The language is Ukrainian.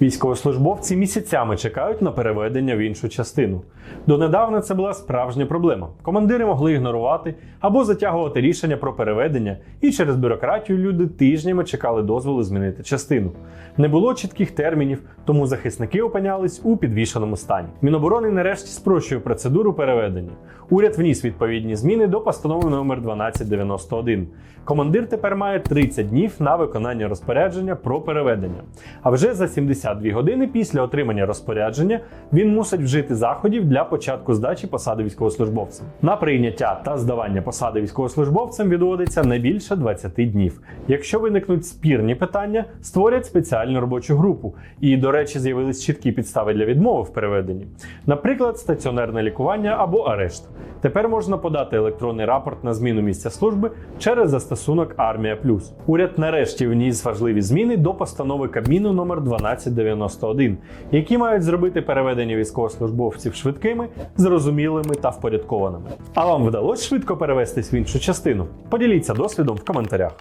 Військовослужбовці місяцями чекають на переведення в іншу частину. Донедавна це була справжня проблема. Командири могли ігнорувати або затягувати рішення про переведення, і через бюрократію люди тижнями чекали дозволу змінити частину. Не було чітких термінів, тому захисники опинялись у підвішеному стані. Міноборони нарешті спрощує процедуру переведення. Уряд вніс відповідні зміни до постанови номер 1291. Командир тепер має 30 днів на виконання розпорядження про переведення. А вже за 72 години після отримання розпорядження він мусить вжити заходів для початку здачі посади військовослужбовцям. На прийняття та здавання посади військовослужбовцям відводиться не більше 20 днів. Якщо виникнуть спірні питання, створять спеціальну робочу групу. І, до речі, з'явились чіткі підстави для відмови в переведенні, наприклад, стаціонарне лікування або арешт. Тепер можна подати електронний рапорт на зміну місця служби через застосунок Армія Плюс. Уряд нарешті вніс важливі зміни до постанови Кабміну номер 1291, які мають зробити переведення військовослужбовців швидкими, зрозумілими та впорядкованими. А вам вдалося швидко перевестись в іншу частину? Поділіться досвідом в коментарях.